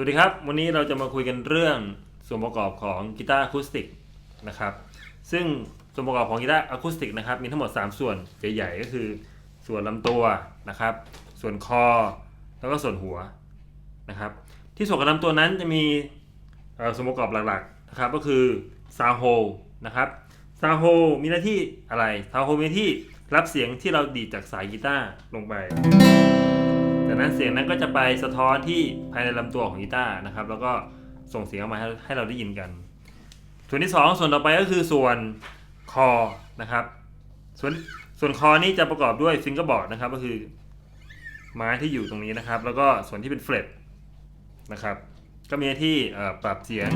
วัสดีครับ วันนี้เราจะมาคุยกันเรื่องส่วนประกอบของกีตาร์อะคูสติกนะครับ ซึ่งส่วนประกอบของกีตาร์อะคูสติกนะครับ มีทั้งหมด 3 ส่วนใหญ่ๆก็คือส่วนลำตัวนะครับ ส่วนคอ แล้วก็ส่วนหัวนะครับ ที่ส่วนกับลำตัวนั้นจะมีส่วนประกอบหลักๆนะครับ ก็คือซาวโฮนะครับซาวโฮมีหน้าที่อะไรซาวโฮมีหน้าที่รับเสียงที่เราดีดจากสายกีตาร์ลงไป จากนั้นเสียงนั้นก็จะไปสะท้อนที่ภายในลำตัวของกีตาร์นะครับ แล้วก็ส่งเสียงออกมาให้เราได้ยินกัน ส่วนที่ 2 ส่วนต่อไปก็คือส่วนคอนะครับ ส่วนส่วนคอนี้จะประกอบด้วยฟิงเกอร์บอร์ดนะครับก็คือไม้ที่อยู่ตรงนี้นะครับ แล้วก็ส่วนที่เป็นเฟลตนะครับ ก็มีที่ปรับเสียง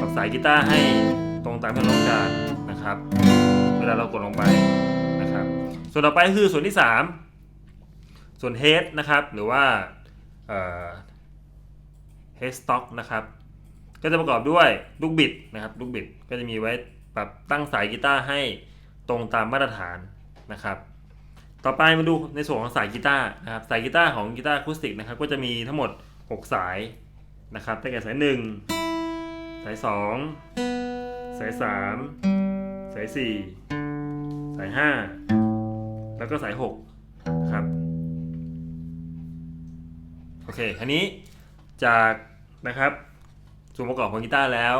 ปรับสายกีตาร์ให้ตรงตามที่เราต้องการนะครับ เวลาเรากดลงไปนะครับ ส่วนต่อไปคือส่วนที่ 3 ส่วน head นะครับ หรือว่าเอ่อ head stock นะครับ ก็จะประกอบด้วยลูกบิดนะครับลูกบิดก็จะมีไว้ปรับตั้งสายกีตาร์ให้ตรงตามมาตรฐานนะครับ ต่อไปมาดูในส่วนของสายกีตาร์นะครับ สายกีตาร์ของกีตาร์อะคูสติกนะครับ ก็จะมีทั้งหมด 6 สายนะครับได้แก่สาย 1 สาย 2 สาย 3 สาย 4 สาย 5 แล้วก็สาย6นะครับ โอเคทีนี้จากนะครับส่วนประกอบของกีตาร์แล้ว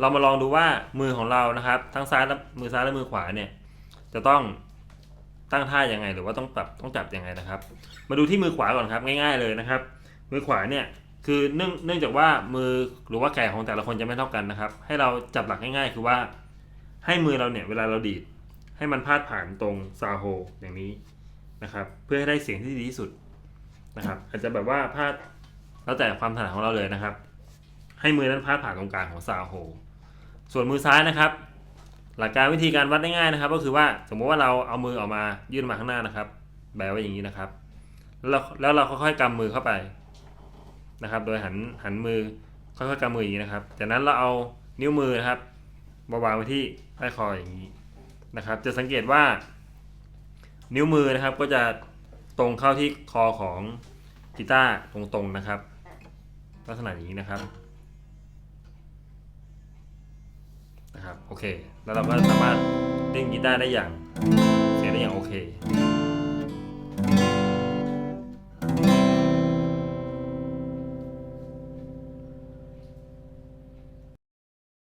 เรามาลองดูว่ามือของเรานะครับ ทั้งซ้ายและมือซ้ายและมือขวาเนี่ยจะต้องตั้งท่ายังไงหรือว่าต้องปรับต้องจับยังไงนะครับ มาดูที่มือขวาก่อนครับง่าย ๆเลยนะครับ มือขวาเนี่ยคือเนื่องเนื่องจากว่ามือหรือว่าแขนของแต่ละคนจะไม่เท่ากันนะครับ ให้เราจับหลักง่ายๆ คือว่า ให้มือเราเนี่ยเวลาเราดีด ให้มันพาดผ่านตรงซาโฮอย่างนี้นะครับ เพื่อให้ได้เสียงที่ดีที่สุด นะครับ อาจจะแบบว่าพาดแล้วแต่ความถนัดของเราเลยนะครับ ให้มือนั้นพาดผ่านตรงกลางของซาโฮส่วนมือซ้ายนะครับ หลักการวิธีการวัดง่ายๆนะครับ ก็คือว่าสมมติว่าเราเอามือออกมายื่นมาข้างหน้านะครับ แบไว้อย่างนี้นะครับ แล้วเราแล้วเราค่อยๆกำมือเข้าไปนะครับ โดยหันหันมือค่อยๆกำมืออย่างนี้นะครับ จากนั้นเราเอานิ้วมือนะครับมาวางไว้ที่ใต้คออย่างนี้นะครับ จะสังเกตว่า นิ้วมือนะครับก็จะ ตรงเข้าที่คอของกีตาร์ตรงๆนะครับ ลักษณะอย่างนี้นะครับนะครับโอเค แล้วเราก็สามารถเล่นกีตาร์ได้อย่างเสียงได้อย่างโอเค